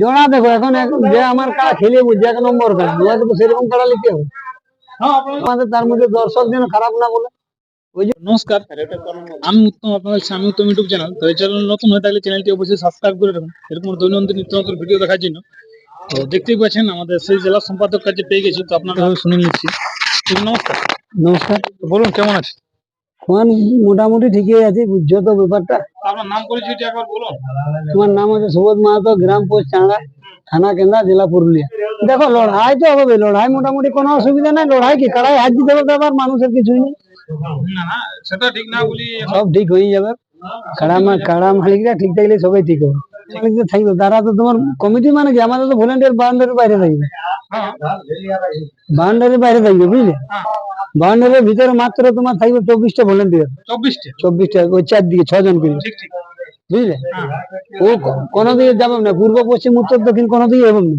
জোড়া দেখো এখন যে আমার কাড়া খেলে বুঝছে এক নম্বর কাড়া তো সেরকম কাড়া নিতে হবে? হ্যাঁ আমাদের তার মধ্যে দর্শক যেন খারাপ না বলে। নমস্কার। আমি উত্তম আপনাদের সামনে উত্তম ইউটিউব চ্যানেল। তো এই চ্যানেল নতুন হয়ে থাকলে চ্যানেলটি অবশ্যই সাবস্ক্রাইব করে রাখুন। এরকম দৈনন্দিন নিত্য নতুন ভিডিও দেখার জন্য। তো দেখতেই পাচ্ছেন আমাদের সেই জেলা সম্পাদক কাছে পেয়ে গেছি। তো আপনারা শুনে নিচ্ছি। নমস্কার। নমস্কার। বলুন কেমন আছে তোমার মোটামুটি ঠিকই আছে বুঝছ তো ব্যাপারটা? আপনার নাম পরিচয়টি একবার বলুন। তোমার নাম হচ্ছে সুবোধ মাহাতো গ্রাম পোস্ট চাঁড়া থানা কেন্দ্রা জেলা পুরুলিয়া। দেখো লড়াই তো হবে লড়াই মোটামুটি কোনো অসুবিধা নাই লড়াই কি কাড়াই হাত দিতে হবে ব্যাপার মানুষের কিছুই নেই। সেটা ঠিক না বলি। সব ঠিক হয়ে যাবে। কাড়া কাড়া মালিকরা ঠিক থাকলে সবাই ঠিক হবে। মালিকরা থাকবে তারা তো তোমার কমিটি মানে কি? আমাদের তো ভলেন্টিয়ার বাউন্ডারির বাইরে থাকবে। হ্যাঁ। বাউন্ডারির বাইরে থাকবে বুঝলে? হ্যাঁ। বাউন্ডারির ভিতরে মাত্র তোমার থাকবে চব্বিশটা ভলেন্টিয়ার চব্বিশটা? চব্বিশটা ওই চারদিকে ছজন করে। বুঝলে? ও কোনো দিকে যাবে না পূর্ব পশ্চিম উত্তর দক্ষিণ কোনো দিকে এবং না।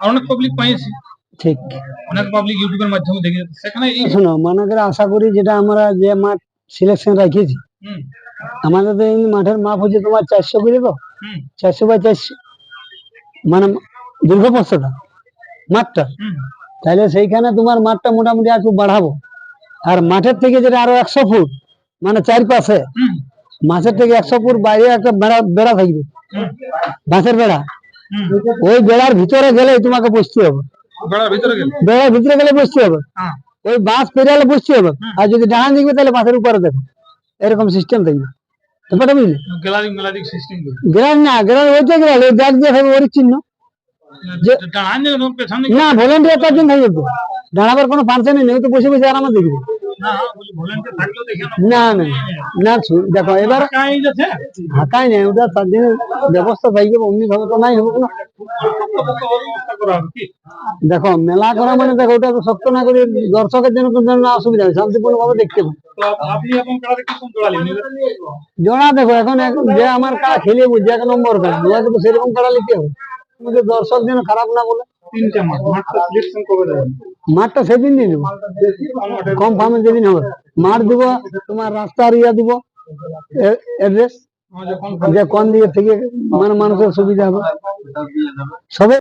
অনেক পাবলিক পাইছি। ঠিক। অনেক পাবলিক ইউটিউবের মাধ্যমে দেখে সেখানে শোনো মনে করে আশা করি যেটা আমরা যে মাঠ সিলেকশন রাখিয়েছি আমাদের এই মাঠের মাপ হচ্ছে তোমার চারশো করে তো? চারশো বাই চারশো। মানে দীর্ঘ প্রস্তটা মাঠটা। তাহলে সেইখানে তোমার মাঠটা মোটামুটি একটু বাড়াবো। আর মাঠের থেকে যেটা আরও একশো ফুট মানে চারপাশে মাছের থেকে একশো ফুট বাইরে একটা বেড়া বেড়া থাকবে। বাঁশের বেড়া। ওই বেড়ার ভিতরে গেলে তোমাকে বসতে হবে। বেড়ার ভিতরে গেল? বেড়ার ভিতরে গেলে বসতে হবে। হ্যাঁ। ওই বাঁশ পেরিয়ালে বসতে হবে। আর যদি ডাহান দেখবে তাহলে বাঁশের উপরে দেখো। এরকম সিস্টেম থাকবে ব্যাপারটা বুঝলে? গ্যালারি গ্রাম না গ্রাম ওইটা গ্রাম ওই ব্যাগ দিয়ে থাকবে ওর চিহ্ন। যে- দাঁড়ান দিলে তোমার পেছনে না ভলেন্টিয়ার তার জন্য থাকবে দাঁড়াবার কোনো ফাংশনই নেই তো বসে বসে আরামে দেখবে। না থাকলেও দেখে না। না না না শু- দেখো এবার হাঁকাই নেই ওটা তার জন্য ব্যবস্থা থাকবে অমনি ভাবে তো নাই হবে না ব্যবস্থা করা হবে কি দেখো মেলা করা মানে দেখো ওটা তো শক্ত না করে দর্শকের জন্য তো না অসুবিধা হয় শান্তিপূর্ণ ভাবে দেখতে পাবে কারা জোড়া দেখো এখন যে আমার কাড়া খেলে বুঝছে এক নম্বর তো সেরকম কাড়া নিতে হবে। দর্শক যেন খারাপ না বলে। তিনটা মাঠ মাঠটা সিলেকশন কবে দেবেন? মাঠটা সেদিন দিয়ে দেবো। কম ফার্মে যেদিন হবে। মাঠ দিব, তোমার রাস্তার ইয়া দিব এড্রেস যে কোন দিকে থেকে মানে মানুষের সুবিধা হবে। সবে